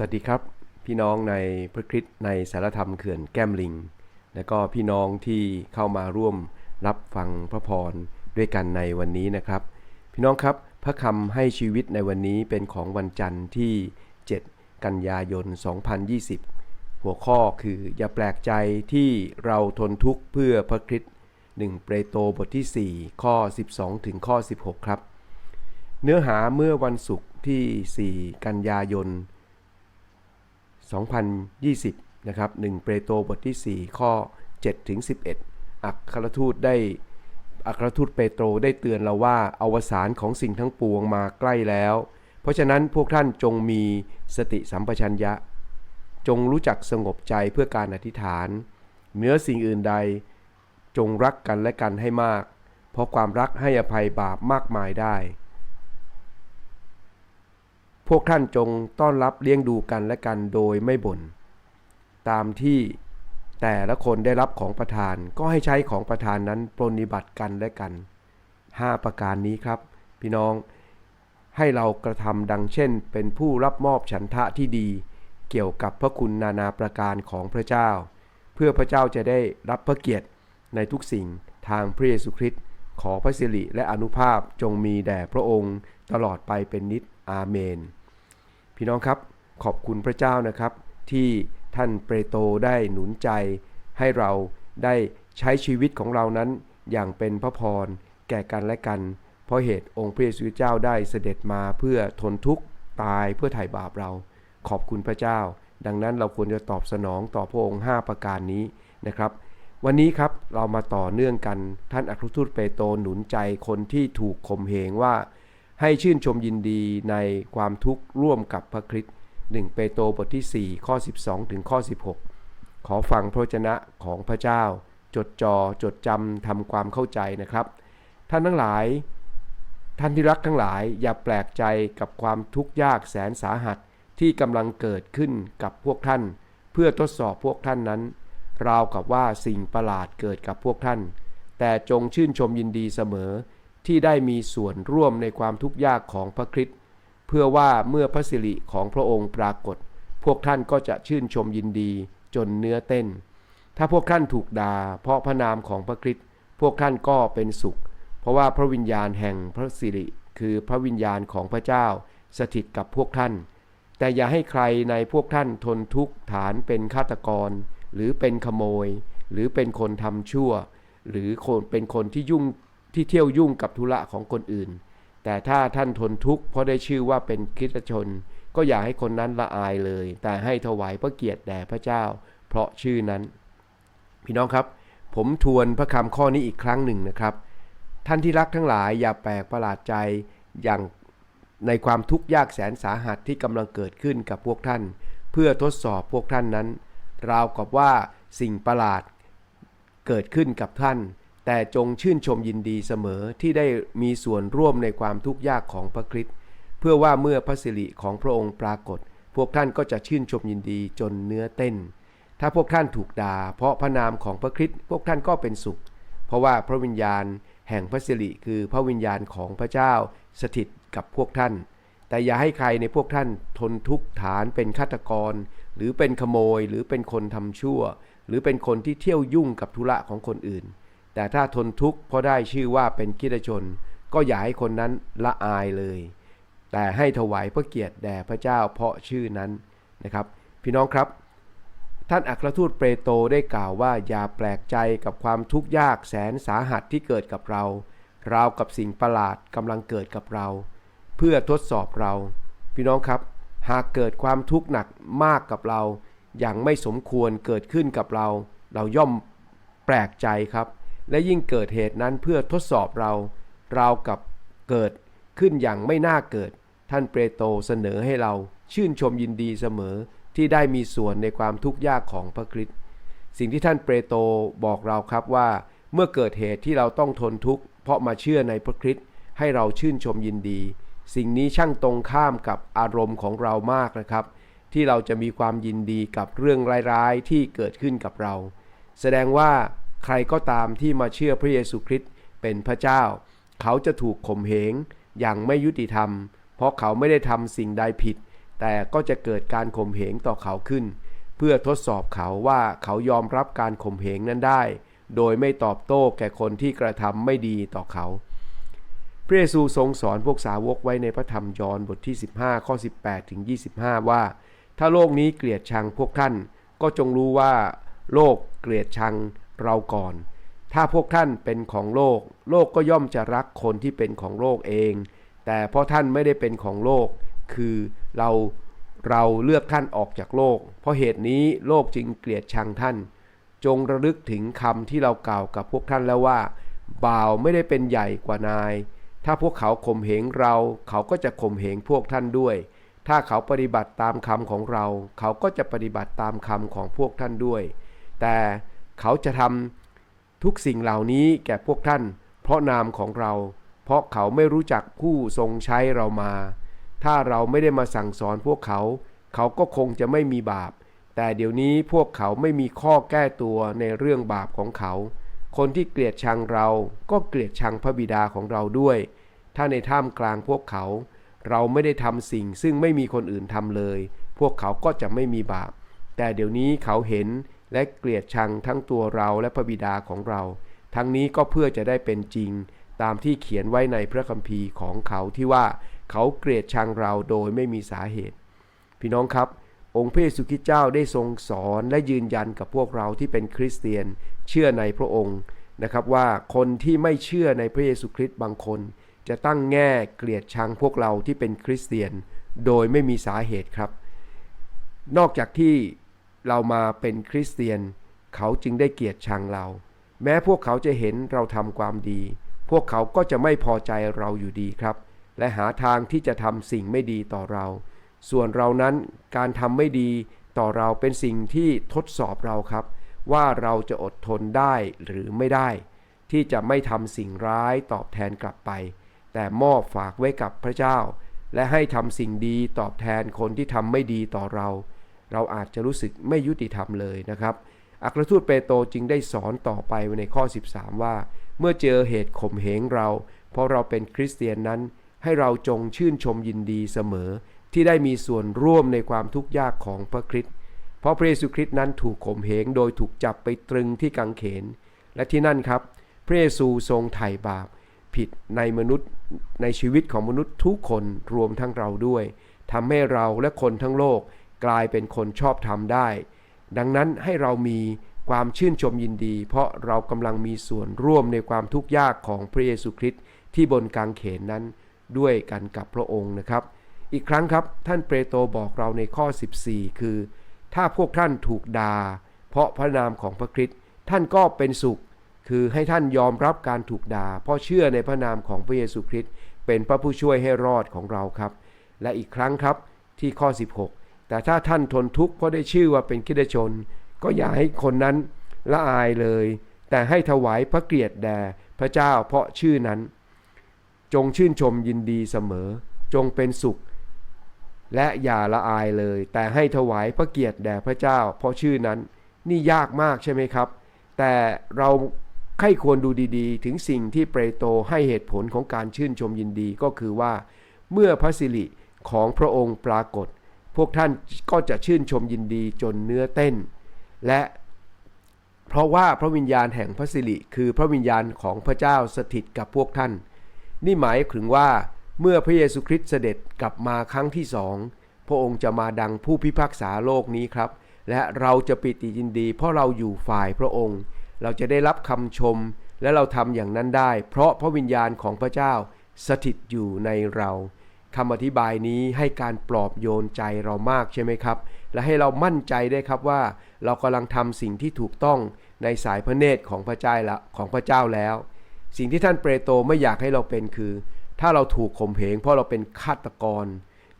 สวัสดีครับ พี่น้องในพระคริสต์ในสารธรรมเขื่อนแก้มลิง และก็พี่น้องที่เข้ามาร่วมรับฟังพระพรด้วยกันในวันนี้นะครับ พี่น้องครับพระคำให้ชีวิตในวันนี้เป็นของวันจันทร์ที่ 7 กันยายน 2020 หัวข้อคืออย่าแปลกใจที่เราทนทุกข์เพื่อพระคริสต์1เปโตรบทที่ 4 ข้อ 12 ถึงข้อ 16 ครับ เนื้อหาเมื่อวันศุกร์ที่ 4 กันยายน 2020 นะครับ 1 เปโตรบทที่ 4 ข้อ7ถึง11 อัครทูตได้อัครทูตเปโตรได้เตือนเราว่าอวสานของสิ่งทั้งปวงมาใกล้แล้ว เพราะฉะนั้นพวกท่านจงมีสติสัมปชัญญะ จงรู้จักสงบใจเพื่อการอธิษฐานเหนือสิ่งอื่นใด จงรักกันและกันให้มาก เพราะความรักให้อภัยบาปมากมายได้ พวกท่านจงต้อนรับเลี้ยงดูกันและกันโดยไม่บ่นตามที่แต่ละคนได้รับของประทานก็ให้ใช้ของประทานนั้นปรนนิบัติกันและกัน 5 ประการนี้ครับ พี่น้องให้เรากระทำดังเช่น เป็นผู้รับมอบฉันทะที่ดี เกี่ยวกับพระคุณนานาประการของพระเจ้า เพื่อพระเจ้าจะได้รับพระเกียรติในทุกสิ่งทางพระเยซูคริสต์ขอพระสิริและอนุภาพจงมีแด่พระองค์ตลอดไปเป็นนิจอาเมน พี่น้องครับขอบคุณพระเจ้านะครับ ที่ท่านเปโตรได้หนุนใจ ให้เราได้ใช้ชีวิตของเรานั้นอย่างเป็นพระพรแก่กันและกัน เพราะเหตุองค์พระเยซูเจ้าได้เสด็จมาเพื่อทนทุกข์ตายเพื่อไถ่บาปเรา ขอบคุณพระเจ้า ดังนั้นเราควรจะตอบสนองต่อพระองค์ 5 ประการนี้นะครับ วันนี้ครับเรามาต่อเนื่องกันท่านอัครทูตเปโตรหนุนใจคนที่ถูกข่มเหงว่า ให้ชื่นชมยินดีในความทุกข์ร่วมกับพระคริสต์1เปโตรบทที่ 4 ข้อ 12 ถึงข้อ 16 ขอฟังพระวจนะของพระเจ้า จดจอ่อจดจำทำความเข้าใจนะครับ ท่านทั้งหลาย ท่านที่รักทั้งหลายอย่าแปลกใจกับความทุกข์ยากแสนสาหัสที่กำลังเกิดขึ้นกับพวกท่าน เพื่อทดสอบพวกท่านนั้น ราวกับว่าสิ่งประหลาดเกิดกับพวกท่าน แต่จงชื่นชมยินดีเสมอ ที่ได้มีส่วนร่วมในความทุกข์ยากของพระคริสต์เพื่อว่าเมื่อพระสิริของพระองค์ปรากฏ พวกท่านก็จะชื่นชมยินดีจนเนื้อเต้น ถ้าพวกท่านถูกด่าเพราะพระนามของพระคริสต์พวกท่านก็เป็นสุข เพราะว่าพระวิญญาณแห่งพระสิริ คือพระวิญญาณของพระเจ้า สถิตกับพวกท่าน แต่อย่าให้ใครในพวกท่านทนทุกข์ฐานเป็นฆาตกร หรือเป็นขโมย หรือเป็นคนทำชั่ว หรือคนเป็นคนที่ยุ่ง ที่เที่ยวยุ่งกับธุระของคนอื่น แต่ถ้าท่านทนทุกข์เพราะได้ชื่อว่าเป็นคริสตชน ก็อย่าให้คนนั้นละอายเลย แต่ให้ถวายพระเกียรติแด่พระเจ้า เพราะชื่อนั้น พี่น้องครับ ผมทวนพระคำข้อนี้อีกครั้งหนึ่งนะครับ ท่านที่รักทั้งหลายอย่าแปลกประหลาดใจอย่างในความทุกข์ยากแสนสาหัสที่กำลังเกิดขึ้นกับพวกท่าน เพื่อทดสอบพวกท่านนั้น ราวกับว่าสิ่งประหลาดเกิดขึ้นกับท่าน แต่จงชื่นชมยินดีเสมอที่ได้มีส่วนร่วมในความทุกข์ยากของพระคริสต์เพื่อว่าเมื่อพระสิริของพระองค์ปรากฏ พวกท่านก็จะชื่นชมยินดีจนเนื้อเต้น ถ้าพวกท่านถูกด่า เพราะพระนามของพระคริสต์พวกท่านก็เป็นสุข เพราะว่าพระวิญญาณแห่งพระสิริคือพระวิญญาณของพระเจ้าสถิตกับพวกท่าน แต่อย่าให้ใครในพวกท่านทนทุกข์ฐานเป็นฆาตกร หรือเป็นขโมยหรือเป็นคนทำชั่ว หรือเป็นคนที่เที่ยวยุ่งกับธุระของคนอื่น แต่ถ้าทนทุกข์เพราะได้ชื่อว่าเป็นกิจชน ก็อย่าให้คนนั้นละอายเลย แต่ให้ถวายพระเกียรติแด่พระเจ้าเพราะชื่อนั้นนะครับ พี่น้องครับ ท่านอัครทูตเปโตรได้กล่าวว่าอย่าแปลกใจกับความทุกข์ยากแสนสาหัสที่เกิดกับเรา ราวกับสิ่งประหลาดกำลังเกิดกับเรา เพื่อทดสอบเรา พี่น้องครับ หากเกิดความทุกข์หนักมากกับเรา อย่างไม่สมควรเกิดขึ้นกับเรา เราย่อมแปลกใจครับ และยิ่งเกิดเหตุนั้นเพื่อทดสอบเราเรากับเกิดขึ้นอย่างไม่น่าเกิด ท่านเปโตรเสนอให้เราชื่นชมยินดีเสมอที่ได้มีส่วนในความทุกข์ยากของพระคริสต์สิ่งที่ท่านเปโตรบอกเราครับว่า เมื่อเกิดเหตุที่เราต้องทนทุกข์เพราะมาเชื่อในพระคริสต์ให้เราชื่นชมยินดี สิ่งนี้ช่างตรงข้ามกับอารมณ์ของเรามากนะครับ ที่เราจะมีความยินดีกับเรื่องร้ายๆที่เกิดขึ้นกับเรา แสดงว่า ใครก็ตามที่มาเชื่อพระเยซูคริสต์เป็นพระเจ้า เขาจะถูกข่มเหงอย่างไม่ยุติธรรม เพราะเขาไม่ได้ทำสิ่งใดผิด แต่ก็จะเกิดการข่มเหงต่อเขาขึ้น เพื่อทดสอบเขาว่าเขายอมรับการข่มเหงนั้นได้ โดยไม่ตอบโต้แก่คนที่กระทำไม่ดีต่อเขา พระเยซูทรงสอนพวกสาวกไว้ในพระธรรมยอห์นบทที่ 15 ข้อ 18 ถึง 25 ว่า ถ้าโลกนี้เกลียดชังพวกท่านก็จงรู้ว่า โลกเกลียดชัง เราก่อน ถ้าพวกท่านเป็นของโลก โลกก็ย่อมจะรักคนที่เป็นของโลกเอง แต่เพราะท่านไม่ได้เป็นของโลก คือเราเราเลือกท่านออกจากโลก เพราะเหตุนี้โลกจึงเกลียดชังท่าน จงระลึกถึงคำที่เรากล่าวกับพวกท่านแล้วว่า บ่าวไม่ได้เป็นใหญ่กว่านาย ถ้าพวกเขาข่มเหงเรา เขาก็จะข่มเหงพวกท่านด้วย ถ้าเขาปฏิบัติตามคำของเรา เขาก็จะปฏิบัติตามคำของพวกท่านด้วย แต่ เขาจะทำทุกสิ่งเหล่านี้แก่พวกท่าน เพราะนามของเรา เพราะเขาไม่รู้จักผู้ทรงใช้เรามา ถ้าเราไม่ได้มาสั่งสอนพวกเขา เขาก็คงจะไม่มีบาป แต่เดี๋ยวนี้พวกเขาไม่มีข้อแก้ตัวในเรื่องบาปของเขา คนที่เกลียดชังเราก็เกลียดชังพระบิดาของเราด้วย ถ้าในท่ามกลางพวกเขา เราไม่ได้ทำสิ่งซึ่งไม่มีคนอื่นทำเลย พวกเขาก็จะไม่มีบาป แต่เดี๋ยวนี้เขาเห็น และเกลียดชังทั้งตัวเราและพระบิดาของเรา ทั้งนี้ก็เพื่อจะได้เป็นจริง ตามที่เขียนไว้ในพระคัมภีร์ของเขาที่ว่าเขาเกลียดชังเราโดยไม่มีสาเหตุ พี่น้องครับ องค์พระเยซูคริสต์เจ้าได้ทรงสอนและยืนยันกับพวกเราที่เป็นคริสเตียน เชื่อในพระองค์นะครับว่าคนที่ไม่เชื่อในพระเยซูคริสต์บางคน จะตั้งแง่เกลียดชังพวกเราที่เป็นคริสเตียน โดยไม่มีสาเหตุครับ นอกจากที่ เรามาเป็นคริสเตียน เขาจึงได้เกลียดชังเรา แม้พวกเขาจะเห็นเราทำความดี พวกเขาก็จะไม่พอใจเราอยู่ดีครับ และหาทางที่จะทำสิ่งไม่ดีต่อเรา ส่วนเรานั้นการทำไม่ดีต่อเราเป็นสิ่งที่ทดสอบเราครับ ว่าเราจะอดทนได้หรือไม่ได้ ที่จะไม่ทำสิ่งร้ายตอบแทนกลับไป แต่มอบฝากไว้กับพระเจ้า และให้ทำสิ่งดีตอบแทนคนที่ทำไม่ดีต่อเรา เราอาจจะรู้สึกไม่ยุติธรรมเลยนะครับ อัครทูตเปโตรจึงได้สอนต่อไปในข้อ 13 ว่า เมื่อเจอเหตุข่มเหงเรา เพราะเราเป็นคริสเตียนนั้น ให้เราจงชื่นชมยินดีเสมอ ที่ได้มีส่วนร่วมในความทุกข์ยากของพระคริสต์เพราะพระเยซูคริสต์นั้นถูกข่มเหงโดยถูกจับไปตรึงที่กังเขน และที่นั่นครับ พระเยซูทรงไถ่บาป ผิดในมนุษย์ในชีวิตของมนุษย์ทุกคนรวมทั้งเราด้วยทำให้เราและคนทั้งโลก กลายเป็นคนชอบธรรมได้ ดังนั้นให้เรามีความชื่นชมยินดี เพราะเรากำลังมีส่วนร่วมในความทุกข์ยากของพระเยซูคริสต์ที่บนกางเขนนั้นด้วยกันกับพระองค์นะครับ อีกครั้งครับท่านเปโตรบอกเราในข้อ 14 คือ ถ้าพวกท่านถูกด่าเพราะพระนามของพระคริสต์ท่านก็เป็นสุข คือให้ท่านยอมรับการถูกด่าเพราะเชื่อในพระนามของพระเยซูคริสต์เป็นพระผู้ช่วยให้รอดของเราครับ และอีกครั้งครับที่ข้อ 16 แต่ถ้าท่านทนทุกข์เพราะได้ชื่อว่าเป็นคริสตชน ก็อย่าให้คนนั้นละอายเลย แต่ให้ถวายพระเกียรติแด่พระเจ้าเพราะชื่อนั้น จงชื่นชมยินดีเสมอ จงเป็นสุข และอย่าละอายเลย แต่ให้ถวายพระเกียรติแด่พระเจ้า เพราะชื่อนั้น นี่ยากมากใช่ไหมครับ แต่เราใครควรดูดีๆ ถึงสิ่งที่เปโตรให้เหตุผลของการชื่นชมยินดีก็คือว่า เมื่อพระสิริของพระองค์ปรากฏ พวกท่านก็จะชื่นชมยินดีจนเนื้อเต้น และเพราะว่าพระวิญญาณแห่งพระสิริคือพระวิญญาณของพระเจ้าสถิตกับพวกท่าน นี่หมายถึงว่าเมื่อพระเยซูคริสต์เสด็จกลับมาครั้งที่สองพระองค์จะมาดังผู้พิพากษาโลกนี้ครับ และเราจะปิติยินดี เพราะเราอยู่ฝ่ายพระองค์ เราจะได้รับคำชม และเราทำอย่างนั้นได้ เพราะพระวิญญาณของพระเจ้าสถิตอยู่ในเรา คำอธิบายนี้ให้การปลอบโยนใจเรามากใช่ไหมครับ และให้เรามั่นใจได้ครับว่า เรากำลังทำสิ่งที่ถูกต้องในสายพระเนตรของพระเจ้าละของพระเจ้าแล้ว สิ่งที่ท่านเปโตรไม่อยากให้เราเป็นคือ ถ้าเราถูกข่มเหงเพราะเราเป็นฆาตกร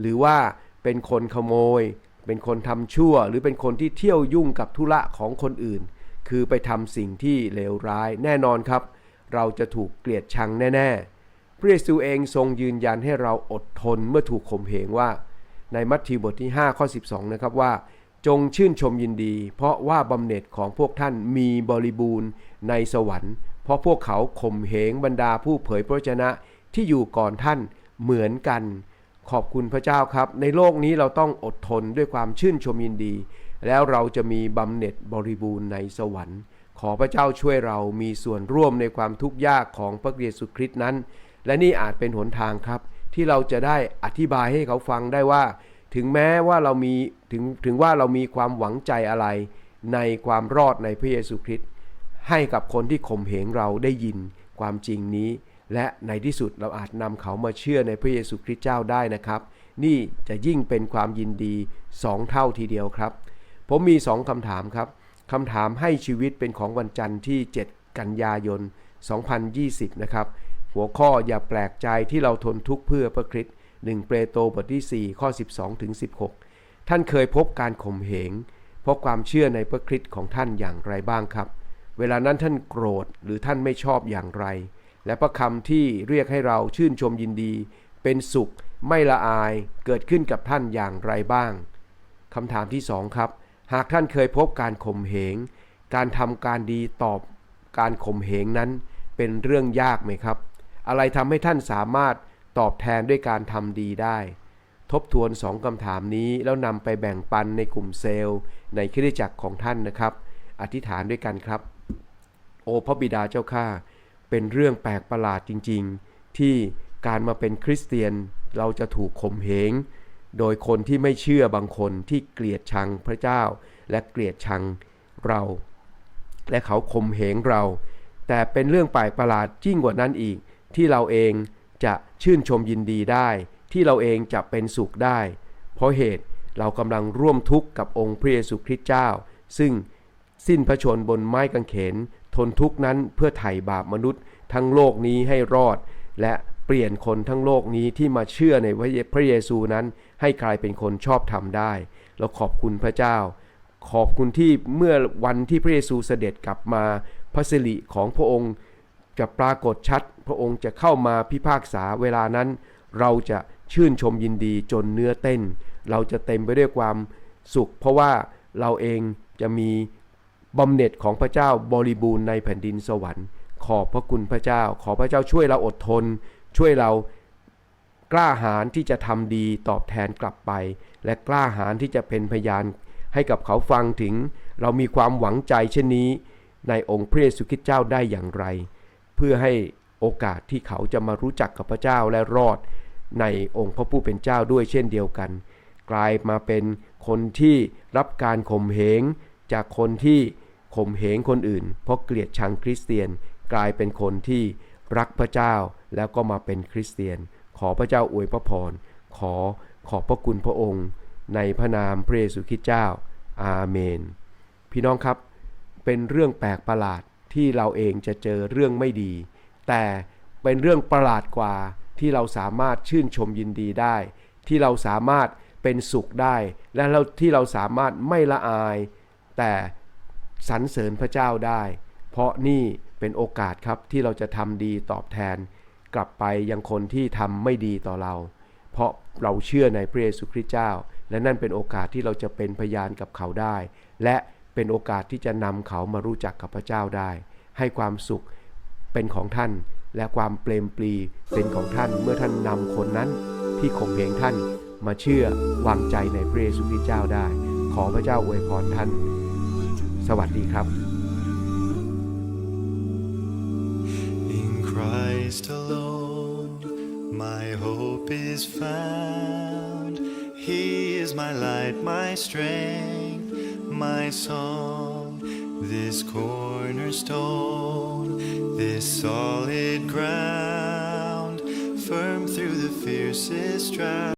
หรือว่าเป็นคนขโมย เป็นคนทำชั่ว หรือเป็นคนที่เที่ยวยุ่งกับธุระของคนอื่น คือไปทำสิ่งที่เลวร้ายแน่นอนครับ เราจะถูกเกลียดชังแน่ ๆ พระเยซูเองทรงยืนยันให้เราอดทนเมื่อถูกข่มเหงว่า ในมัทธิวบทที่ 5 ข้อ 12 นะครับว่า จงชื่นชมยินดี เพราะว่าบำเหน็จของพวกท่านมีบริบูรณ์ในสวรรค์ เพราะพวกเขาข่มเหงบรรดาผู้เผยพระชนะที่อยู่ก่อนท่านเหมือนกัน ขอบคุณพระเจ้าครับ ในโลกนี้เราต้องอดทนด้วยความชื่นชมยินดี แล้วเราจะมีบำเหน็จบริบูรณ์ในสวรรค์ ขอพระเจ้าช่วยเรามีส่วนร่วมในความทุกข์ยากของพระเยซูคริสต์นั้น และนี่อาจเป็นหนทางครับ ที่เราจะได้อธิบายให้เขาฟังได้ว่า ถึงแม้ว่าเรามีถึงถึงว่าเรามีความหวังใจอะไรในความรอดในพระเยซูคริสต์ให้กับคนที่ข่มเหงเราได้ยินความจริงนี้ และในที่สุดเราอาจนำเขามาเชื่อในพระเยซูคริสต์เจ้าได้นะครับ นี่จะยิ่งเป็นความยินดีสองเท่าทีเดียวครับ ผมมีสองคำถามครับคำถามให้ชีวิตเป็นของวันจันทร์ที่ 7 กันยายน 2020 นะครับ หัวข้ออย่าแปลกใจที่เราทนทุกข์เพื่อพระคริสต์1เปโตรบทที่ 4 ข้อ 12ถึง16 ท่านเคยพบการข่มเหง เพบความเชื่อในพระคริสต์ของท่านอย่างไรบ้างครับ เวลานั้นท่านโกรธหรือท่านไม่ชอบอย่างไร และพระคำที่เรียกให้เราชื่นชมยินดี เป็นสุขไม่ละอายเกิดขึ้นกับท่านอย่างไรบ้างคำถามที่สองครับ หากท่านเคยพบการข่มเหง การทำการดีตอบการข่มเหงนั้นเป็นเรื่องยากไหมครับ อะไรทำให้ท่านสามารถตอบแทนด้วยการทำดีได้ ทบทวนสองคำถามนี้แล้วนำไปแบ่งปันในกลุ่มเซลล์ ในคริสตจักรของท่านนะครับ อธิษฐานด้วยกันครับ โอพระบิดาเจ้าข้าเป็นเรื่องแปลกประหลาดจริง ๆ ที่การมาเป็นคริสเตียนเราจะถูกข่มเหงโดยคนที่ไม่เชื่อบางคนที่เกลียดชังพระเจ้า และเกลียดชังเรา และเขาข่มเหงเรา แต่เป็นเรื่องแปลกประหลาดยิ่งกว่านั้นอีก ที่เราเองจะชื่นชมยินดีได้ ที่เราเองจะเป็นสุขได้ เพราะเหตุเรากำลังร่วมทุกข์กับองค์พระเยซูคริสต์เจ้า ซึ่งสิ้นพระชนบนไม้กางเขน ทนทุกข์นั้นเพื่อไถ่บาปมนุษย์ ทั้งโลกนี้ให้รอด และเปลี่ยนคนทั้งโลกนี้ที่มาเชื่อในพระเยซูนั้น ให้กลายเป็นคนชอบธรรมได้ เราขอบคุณพระเจ้า ขอบคุณที่เมื่อวันที่พระเยซูเสด็จกลับมาพระสิริของพระองค์ จะปรากฏชัด พระองค์จะเข้ามาพิพากษาเวลานั้น เราจะชื่นชมยินดีจนเนื้อเต้น เราจะเต็มไปด้วยความสุข เพราะว่าเราเองจะมีบำเหน็จของพระเจ้าบริบูรณ์ในแผ่นดินสวรรค์ ขอบพระคุณพระเจ้า ขอพระเจ้าช่วยเราอดทน ช่วยเรากล้าหาญที่จะทำดีตอบแทนกลับไป และกล้าหาญที่จะเป็นพยาน ให้กับเขาฟังถึง เรามีความหวังใจเช่นนี้ ในองค์พระเยซูคริสต์เจ้าได้อย่างไร เพื่อให้โอกาสที่เขาจะมารู้จักกับพระเจ้าและรอดในองค์พระผู้เป็นเจ้าด้วยเช่นเดียวกัน กลายมาเป็นคนที่รับการข่มเหงจากคนที่ข่มเหงคนอื่น เพราะเกลียดชังคริสเตียน กลายเป็นคนที่รักพระเจ้าแล้วก็มาเป็นคริสเตียน ขอพระเจ้าอวยพระพรขอขอบพระคุณพระองค์ ในพระนามพระเยซูคริสต์เจ้า อาเมน พี่น้องครับเป็นเรื่องแปลกประหลาด ที่เราเองจะเจอเรื่องไม่ดี แต่เป็นเรื่องประหลาดกว่าที่เราสามารถชื่นชมยินดีได้ ที่เราสามารถเป็นสุขได้ และเราที่เราสามารถไม่ละอาย แต่สรรเสริญพระเจ้าได้ เพราะนี่เป็นโอกาสครับที่เราจะทำดีตอบแทน กลับไปยังคนที่ทำไม่ดีต่อเรา เพราะเราเชื่อในพระเยซูคริสต์เจ้า และนั่นเป็นโอกาสที่เราจะเป็นพยานกับเขาได้ และ เป็นโอกาสที่จะนำเขามารู้จักกับพระเจ้าได้ ให้ความสุขเป็นของท่าน และความเปลมปลีเป็นของท่านเมื่อท่านนำคนนั้นที่ข่มเหงท่านมาเชื่อวางใจในพระเยซูคริสต์เจ้าได้ ขอพระเจ้าอวยพรท่าน สวัสดีครับ In Christ alone, my hope is found. He is my light, my strength, my song. This cornerstone, this solid ground, firm through the fiercest drought.